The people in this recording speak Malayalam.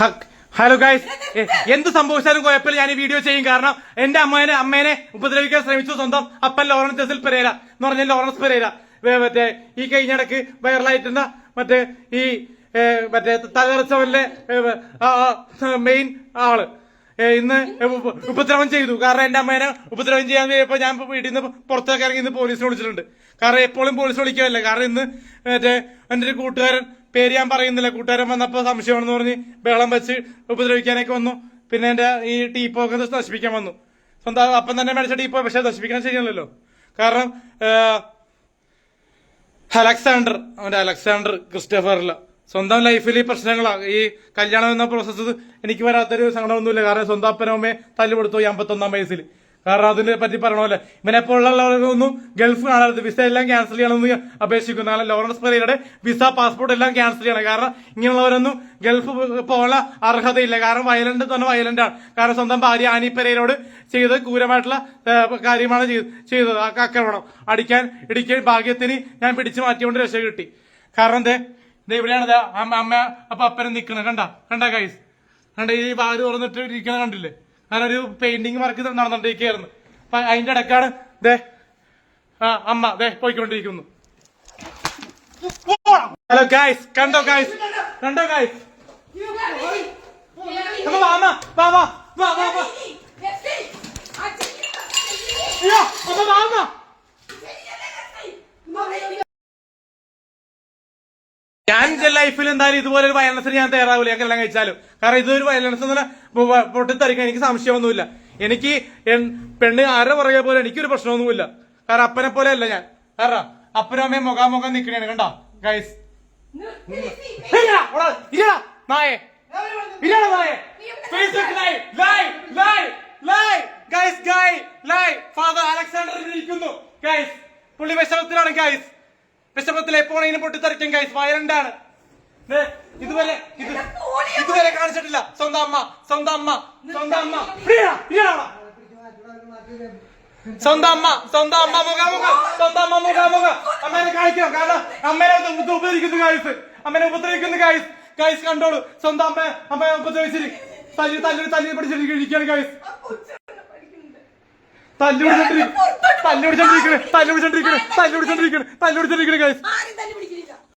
ഹലോ ഗൈസ് എന്ത് സംഭവിച്ചാലും കുഴപ്പമില്ല. ഞാൻ ഈ വീഡിയോ ചെയ്യും. കാരണം എന്റെ അമ്മേനെ അമ്മേനെ ഉപദ്രവിക്കാൻ ശ്രമിച്ചു സ്വന്തം അപ്പൻ ലോറൻസ് ജസിൽ പെരേര എന്ന് പറഞ്ഞ ലോറൻസ് പെരേര. മറ്റേ ഈ കഴിഞ്ഞിടക്ക് വൈറലായിട്ടുള്ള മറ്റേ ഈ മറ്റേ തകർച്ചവന്റെ മെയിൻ ആൾ. ഇന്ന് ഉപ- ഉപദ്രവം ചെയ്തു. കാരണം എന്റെ അമ്മേനെ ഉപദ്രവം ചെയ്യാൻ കഴിയപ്പോ ഞാൻ വീട്ടിൽ നിന്ന് പുറത്തേക്ക് ഇറങ്ങി ഇന്ന് പോലീസിനെ വിളിച്ചിട്ടുണ്ട്. കാരണം എപ്പോഴും പോലീസ് വിളിക്കാറില്ല കാരണം ഇന്ന് മറ്റേ എന്റെ ഒരു കൂട്ടുകാരൻ പേര് ഞാൻ പറയുന്നില്ല. കൂട്ടുകാരൻ വന്നപ്പോ സംശയമാണെന്ന് പറഞ്ഞ് ബഹളം വെച്ച് ഉപദ്രവിക്കാനൊക്കെ വന്നു. പിന്നെ എന്റെ ഈ ടീപ്പോ ഒക്കെ നശിപ്പിക്കാൻ വന്നു. സ്വന്തം അപ്പം തന്നെ മേടിച്ച ടീപ്പോ പക്ഷെ നശിപ്പിക്കാൻ ശരിയല്ലല്ലോ കാരണം അലക്സാണ്ടർ അവന്റെ അലക്സാണ്ടർ ക്രിസ്റ്റഫറില സ്വന്തം ലൈഫിൽ ഈ പ്രശ്നങ്ങളാണ് ഈ കല്യാണം എന്ന പ്രോസസ്സ് എനിക്ക് വരാത്തൊരു സങ്കടമൊന്നുമില്ല. കാരണം സ്വന്തം അപ്പനമ്മയെ തല്ലു കൊടുത്തു ഈ അമ്പത്തൊന്നാം വയസ്സിൽ. കാരണം അതിനെ പറ്റി പറഞ്ഞ ഇവനെ പോലുള്ളവർക്കൊന്നും ഗൾഫ് കാണരുത് വിസ എല്ലാം ക്യാൻസൽ ചെയ്യണമെന്ന് അപേക്ഷിക്കുന്നു കാരണം ലോറൻസ് പെരയുടെ വിസ പാസ്പോർട്ട് എല്ലാം ക്യാൻസൽ ചെയ്യണം. കാരണം ഇങ്ങനെയുള്ളവരൊന്നും ഗൾഫ് പോകാനുള്ള അർഹതയില്ല. കാരണം വയലന്റ് തന്നെ വയലന്റാണ് കാരണം സ്വന്തം ഭാര്യ ആനി പെരയിലോട് ചെയ്ത് ക്രൂരമായിട്ടുള്ള കാര്യമാണ് ചെയ്ത്- ചെയ്തത്. ആക്രമണം. അടിക്കാൻ ഇടിക്കാൻ ഭാഗ്യത്തിന് ഞാൻ പിടിച്ചു മാറ്റിക്കൊണ്ട് രക്ഷ കിട്ടി. കാരണം ദേ ദേ ഇവിടെയാണ് അമ്മ അമ്മ അപ്പൊ അപ്പനെ നിക്കണ. കണ്ട? കണ്ട കൈസ് കണ്ട ഈ ഭാര്യ തുറന്നിട്ട് ഇരിക്കണ കണ്ടില്ലേ? കാരണം ഒരു പെയിന്റിങ് വർക്ക് നടന്നുകൊണ്ടിരിക്കുകയായിരുന്നു അപ്പൊ അതിന്റെ ഇടക്കാണ് ദേ ആ അമ്മ ദേ പോയിക്കൊണ്ടിരിക്കുന്നു. ഹലോ ഗായ്സ് കണ്ടോ ഗായ്സ് കണ്ടോ ഗായ്സ് അമ്മ. വാ അമ്മ. ഞാൻ ലൈഫിൽ എന്തായാലും ഇതുപോലെ ഒരു വയലൻസിന് ഞാൻ തയ്യാറാവില്ല. ഞാൻ കല്യാണം കഴിച്ചാലും. കാരണം ഇതൊരു വയലൻസ് എന്ന് പൊട്ടിത്തെറിക്കാൻ എനിക്ക് സംശയമൊന്നുമില്ല. എനിക്ക് പെണ്ണ് ആരെ പറയുക പോലെ എനിക്കൊരു പ്രശ്നമൊന്നുമില്ല. കാരണം അപ്പനെ പോലെ അല്ല ഞാൻ. കാരണം അപ്പനും അമ്മയും മുഖാമുഖം നിൽക്കണേണ് കണ്ടോ? Guys നായേ. Facebook guys guy live father Alexander ഇരിക്കുന്നു. ഗൈസ് പുള്ളി വിഷമത്തിലാണ് ഗൈസ് വിഷമത്തിൽ എപ്പോഴെങ്കിലും പൊട്ടിത്തെറിക്കും ഗൈസ് ആണ് ഇതുവരെ ഇതുവരെ കാണിച്ചിട്ടില്ല. സ്വന്തം അമ്മ സ്വന്തം അമ്മ സ്വന്തം അമ്മ. സ്വന്തം അമ്മ സ്വന്തം അമ്മ മുഖാമുഖ സ്വന്തം അമ്മ മുഖാമുഖ അമ്മേനെ കാണിക്കണം കാരണം അമ്മേനെ ഉപ- ഉപ- ഉപദ്രവിക്കുന്നു ഗായ്സ് അമ്മേനെ ഉപദ്രവിക്കുന്നു ഗായ്സ് ഗായ്സ് കണ്ടോളൂ. സ്വന്തം അമ്മ അമ്മയെ ഉപദ്രവിച്ചിരി. തല്ലി തല്ലി തല്ലി പിടിച്ചിട്ട് ഇരിക്കുകയാണ് ഗായ്സ് തല്ലുപിടിച്ചോണ്ടിരിക്കണേ തല്ലുപിടിച്ചോണ്ടിരിക്കണേ തല്ലി പിടിച്ചോണ്ടിരിക്കണേ.